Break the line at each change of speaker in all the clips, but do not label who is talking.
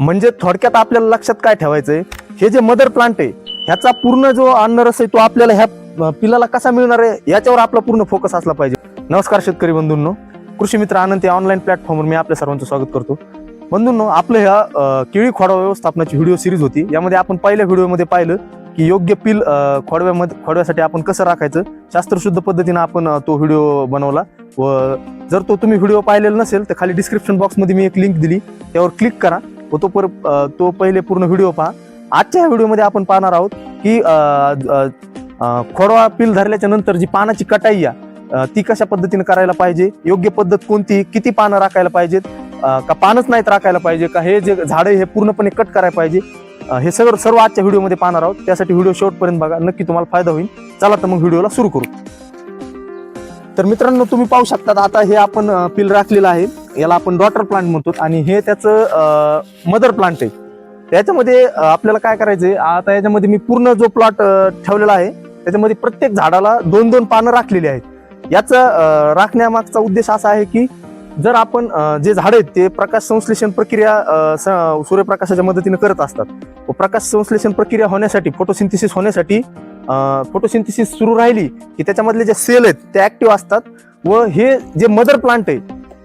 म्हणजे थोडक्यात आपल्याला लक्षात काय ठेवायचंय? हे जे मदर प्लांट आहे ह्याचा पूर्ण जो अन्नरस आहे तो आपल्याला ह्या पिलाला कसा मिळणार आहे याच्यावर आपला पूर्ण फोकस असला पाहिजे. नमस्कार शेतकरी बंधूंनो. कृषी मित्र आनंद या ऑनलाईन प्लॅटफॉर्मवर मी आपल्या सर्वांचं स्वागत करतो. बंधूंनो आपलं ह्या केळी खोडवा व्यवस्थापनाची व्हिडिओ सिरीज होती. यामध्ये आपण पहिल्या व्हिडिओमध्ये पाहिलं की योग्य पिल खोडव्यामध्ये खोडव्यासाठी आपण कसं राखायचं शास्त्रशुद्ध पद्धतीनं आपण तो व्हिडिओ बनवला. व जर तो तुम्ही व्हिडिओ पाहिलेला नसेल तर खाली डिस्क्रिप्शन बॉक्समध्ये मी एक लिंक दिली. त्यावर क्लिक करा. व तो पर तो पहिले पूर्ण व्हिडिओ पहा. आजच्या ह्या व्हिडिओमध्ये आपण पाहणार आहोत की अं, खोडवा पिल धरल्याच्या नंतर जी पानाची कटाई आहे, ती कशा पद्धतीने करायला पाहिजे? योग्य पद्धत कोणती? किती पानं राखायला पाहिजेत? का पानच नाहीत राखायला पाहिजे? का हे जे झाड हे पूर्णपणे कट करायला पाहिजे? हे सगळं सर्व आजच्या व्हिडिओमध्ये पाहणार आहोत. त्यासाठी व्हिडिओ शेवटपर्यंत बघा. नक्की तुम्हाला फायदा होईल. चला तर मग व्हिडिओला सुरू करू. तर मित्रांनो तुम्ही पाहू शकतात आता हे आपण पिल राखलेलं आहे. याला आपण डॉटर प्लांट म्हणतो आणि हे त्याचं मदर प्लांट आहे. त्याच्यामध्ये आपल्याला काय करायचंय आता याच्यामध्ये मी पूर्ण जो प्लॉट ठेवलेला आहे त्याच्यामध्ये प्रत्येक झाडाला दोन दोन पानं राखलेली आहेत. याचा राखण्यामागचा उद्देश असा आहे की जर आपण जे झाड आहेत ते प्रकाश संश्लेषण प्रक्रिया स- सूर्यप्रकाशाच्या मदतीने करत असतात. व प्रकाश संश्लेषण प्रक्रिया होण्यासाठी फोटोसिंथिसिस होण्यासाठी फोटोसिंथिसिस सुरू राहिली की त्याच्यामधले जे सेल आहेत ते ऍक्टिव्ह असतात. व हे जे मदर प्लांट आहे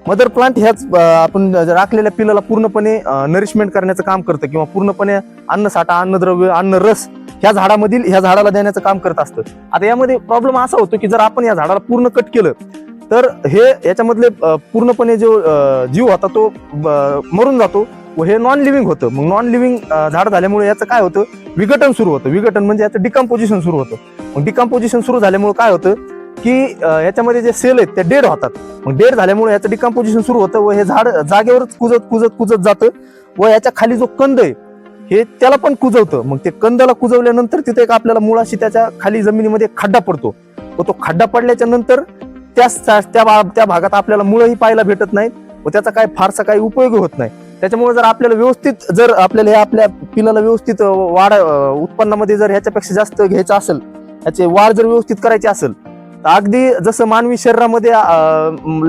मदर प्लांट ह्याच आपण राखलेल्या पिलाला पूर्णपणे नरिशमेंट करण्याचं काम करतं किंवा पूर्णपणे अन्नसाठा अन्नद्रव्य अन्न रस ह्या झाडामधील ह्या झाडाला देण्याचं काम करत असतं. आता यामध्ये प्रॉब्लेम असा होतो की जर आपण या झाडाला पूर्ण कट केलं तर हे याच्यामधले पूर्णपणे जो जीव होता तो मरून जातो व हे नॉन लिव्हिंग होतं. मग नॉन लिव्हिंग झाड झाल्यामुळे याचं काय होतं? विघटन सुरू होतं. विघटन म्हणजे याचं डिकम्पोजिशन सुरू होतं. मग डिकम्पोजिशन सुरू झाल्यामुळे काय होतं? की याच्यामध्ये जे सेल आहेत ते डेड होतात. मग डेड झाल्यामुळे याचं डिकम्पोजिशन सुरू होतं व हे झाड जागेवरच कुजत कुजत कुजत जातं व याच्या खाली जो कंद आहे हे त्याला पण कुजवतं. मग ते कंदाला कुजवल्यानंतर तिथे एक आपल्याला मुळाशी त्याच्याखाली जमिनीमध्ये खड्डा पडतो. व तो खड्डा पडल्याच्या नंतर त्या त्या त्या भागात आपल्याला मुळंही पाहायला भेटत नाहीत व त्याचा काय फारसा काही उपयोग होत नाही. त्याच्यामुळे जर आपल्याला व्यवस्थित जर आपल्याला हे आपल्या पिलाला व्यवस्थित वाढ उत्पन्नामध्ये जर ह्याच्यापेक्षा जास्त घ्यायचं असेल याचे वाढ जर व्यवस्थित करायची असेल तर अगदी जसं मानवी शरीरामध्ये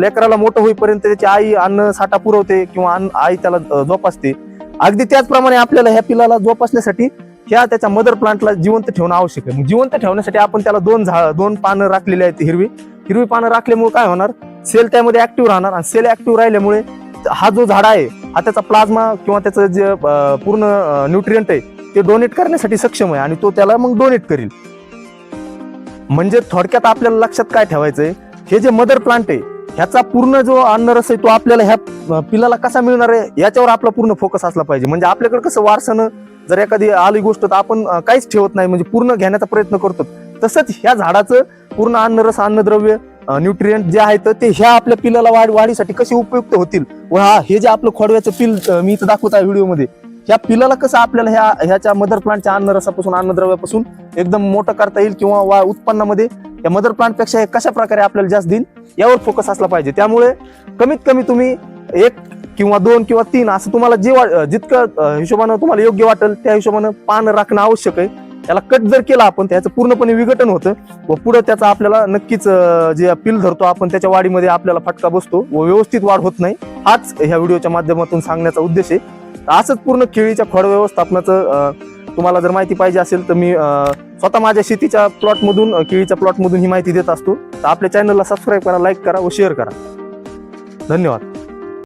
लेकराला मोठं होईपर्यंत त्याची आई अन्न साठा पुरवते किंवा अन्न- आई त्याला जोपासते अगदी त्याचप्रमाणे आपल्याला ह्या पिलाला जोपासण्यासाठी ह्या त्याच्या मदर प्लांटला जिवंत ठेवणं आवश्यक आहे. जिवंत ठेवण्यासाठी आपण त्याला दोन झाड दोन पानं राखलेली आहेत हिरवी. हिरवी पानं राखल्यामुळे काय होणार? सेल त्यामध्ये ऍक्टिव्ह राहणार आणि सेल ऍक्टिव्ह राहिल्यामुळे हा जो झाड आहे हा त्याचा प्लाझ्मा किंवा त्याचं जे पूर्ण न्यूट्रियंट आहे ते डोनेट करण्यासाठी सक्षम आहे आणि तो त्याला मग डोनेट करील. म्हणजे थोडक्यात आपल्याला लक्षात काय ठेवायचंय? हे जे मदर प्लांट आहे ह्याचा पूर्ण जो अन्नरस आहे तो आपल्याला ह्या पिलाला कसा मिळणार आहे? याच्यावर आपला पूर्ण फोकस असला पाहिजे. म्हणजे आपल्याकडे कसं वारसानं जर एखादी आली गोष्ट तर आपण काहीच ठेवत नाही. म्हणजे पूर्ण घेण्याचा प्रयत्न करतो. तसंच ह्या झाडाचं पूर्ण अन्नरस अन्नद्रव्य न्यूट्रियंट जे आहेत ते ह्या आपल्या पिलाला वाढ वाढीसाठी कसे उपयुक्त होतील? व हा हे जे आपलं खोडव्याचं पिल मी इथं दाखवत आहे व्हिडिओमध्ये ह्या पिलाला कसं आपल्याला ह्या ह्याच्या मदर प्लांटच्या अन्नरसापासून अन्नद्रव्यापासून एकदम मोठं करता येईल किंवा वा उत्पन्नामध्ये या मदर प्लांटपेक्षा हे कशा प्रकारे आपल्याला जास्त देईल यावर फोकस असला पाहिजे. त्यामुळे कमीत कमी तुम्ही एक किंवा दोन किंवा तीन असं तुम्हाला जे वा- जितकं हिशोबानं तुम्हाला योग्य वाटेल त्या हिशोबानं पान राखणं आवश्यक आहे. त्याला कट जर केला आपण त्याचं पूर्णपणे विघटन होतं. व पुढे त्याचा आपल्याला नक्कीच जे पिल धरतो आपण त्याच्या वाढीमध्ये आपल्याला फटका बसतो व व्यवस्थित वाढ होत नाही. हाच ह्या व्हिडिओच्या माध्यमातून सांगण्याचा उद्देश आहे. असंच पूर्ण केळीच्या फळ व्यवस्थापनाचं तुम्हाला जर माहिती पाहिजे असेल तर मी स्वतः माझ्या शेतीच्या प्लॉटमधून केळीच्या प्लॉटमधून ही माहिती देत असतो. तर आपल्या चॅनलला सबस्क्राईब करा लाईक करा व शेअर करा. धन्यवाद.